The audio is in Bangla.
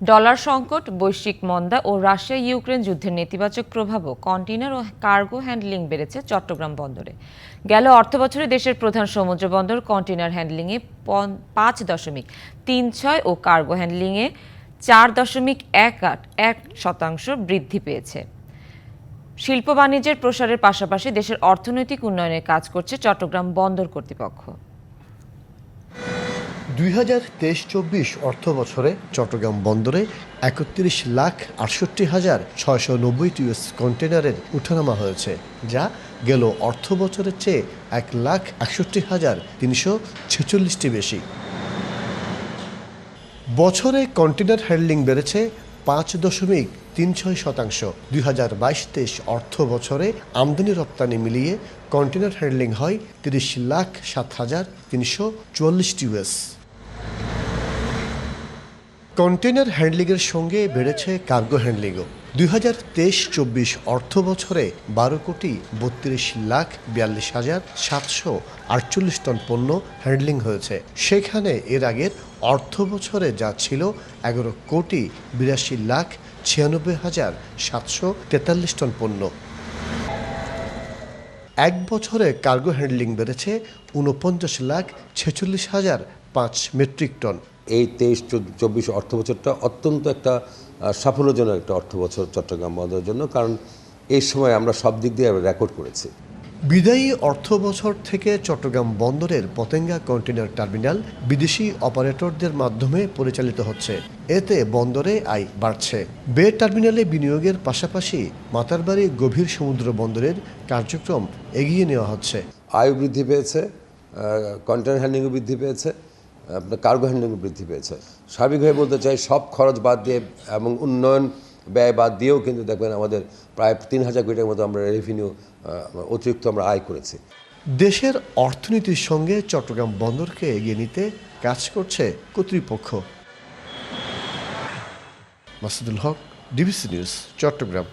ডলার সংকট, বৈশ্বিক মন্দা ও রাশিয়া ইউক্রেন যুদ্ধের নেতিবাচক প্রভাবও কন্টেইনার ও কার্গো হ্যান্ডলিং বেড়েছে চট্টগ্রাম বন্দরে। গেল অর্থবছরে দেশের প্রধান সমুদ্র বন্দর কন্টেইনার হ্যান্ডলিংয়ে পাঁচ দশমিক তিন ছয় ও কার্গো হ্যান্ডলিংয়ে চার দশমিক এক আট এক শতাংশ বৃদ্ধি পেয়েছে। শিল্প বাণিজ্যের প্রসারের পাশাপাশি দেশের অর্থনৈতিক উন্নয়নে কাজ করছে চট্টগ্রাম বন্দর কর্তৃপক্ষ। দুই হাজার তেইশ চব্বিশ অর্থ বছরে চট্টগ্রাম বন্দরে একত্রিশ লাখ আটষট্টি হাজার ছয়শো নব্বইটি ইউএস কন্টেনারের উঠানামা হয়েছে, যা গেল অর্থ বছরের চেয়ে এক লাখ একষট্টি হাজার তিনশো ছেচল্লিশটি বেশি। বছরে কন্টেনার হ্যান্ডলিং বেড়েছে পাঁচ দশমিক তিন ছয় শতাংশ। দুই হাজার বাইশ তেইশ অর্থ বছরে আমদানি রপ্তানি মিলিয়ে কন্টেনার হ্যান্ডলিং হয় তিরিশ লাখ সাত হাজার তিনশো চুয়াল্লিশটি ইউএস। কন্টেনার হ্যান্ডলিংয়ের সঙ্গে বেড়েছে কার্গো হ্যান্ডলিংও। দুই হাজার তেইশ চব্বিশ অর্থ বছরে বারো কোটি বত্রিশ লাখ বিয়াল্লিশ হাজার সাতশো আটচল্লিশ টন পণ্য হ্যান্ডলিং হয়েছে। সেখানে এর আগের অর্থ বছরে যা ছিল এগারো কোটি বিরাশি লাখ ছিয়ানব্বই হাজার সাতশো তেতাল্লিশ টন পণ্য। এক বছরে কার্গো হ্যান্ডলিং বেড়েছে উনপঞ্চাশ লাখ ছেচল্লিশ হাজার পাঁচ মেট্রিক টন। এই তেইশ চব্বিশ অর্থ বছরটা অত্যন্ত একটা সাফল্যজনক একটা অর্থ বছর চট্টগ্রাম বন্দরের জন্য কারণ এই সময় আমরা সব দিক দিয়ে রেকর্ড করেছি। বিদায়ী অর্থ বছর থেকে চট্টগ্রাম বন্দরের পতেঙ্গা কন্টেনার টার্মিনাল বিদেশি অপারেটরদের মাধ্যমে পরিচালিত হচ্ছে। এতে বন্দরে আয় বাড়ছে। বে টার্মিনালে বিনিয়োগের পাশাপাশি মাতারবাড়ি গভীর সমুদ্র বন্দরের কার্যক্রম এগিয়ে নেওয়া হচ্ছে। আয়ু বৃদ্ধি পেয়েছে কন্টেনার হ্যান্ডিংও বৃদ্ধি পেয়েছে। আপনার কার্গো হ্যান্ডলিংও বৃদ্ধি পেয়েছে। সার্বিকভাবে বলতে চাই, সব খরচ বাদ দিয়ে এবং উন্নয়ন ব্যয় বাদ দিয়েও কিন্তু দেখবেন আমাদের প্রায় তিন হাজার কোটি টাকার মতো আমরা রেভিনিউ অতিরিক্ত আমরা আয় করেছি। দেশের অর্থনীতির সঙ্গে চট্টগ্রাম বন্দরকে এগিয়ে নিতে কাজ করছে কর্তৃপক্ষ। Masudul Haque DBC news Chattogram.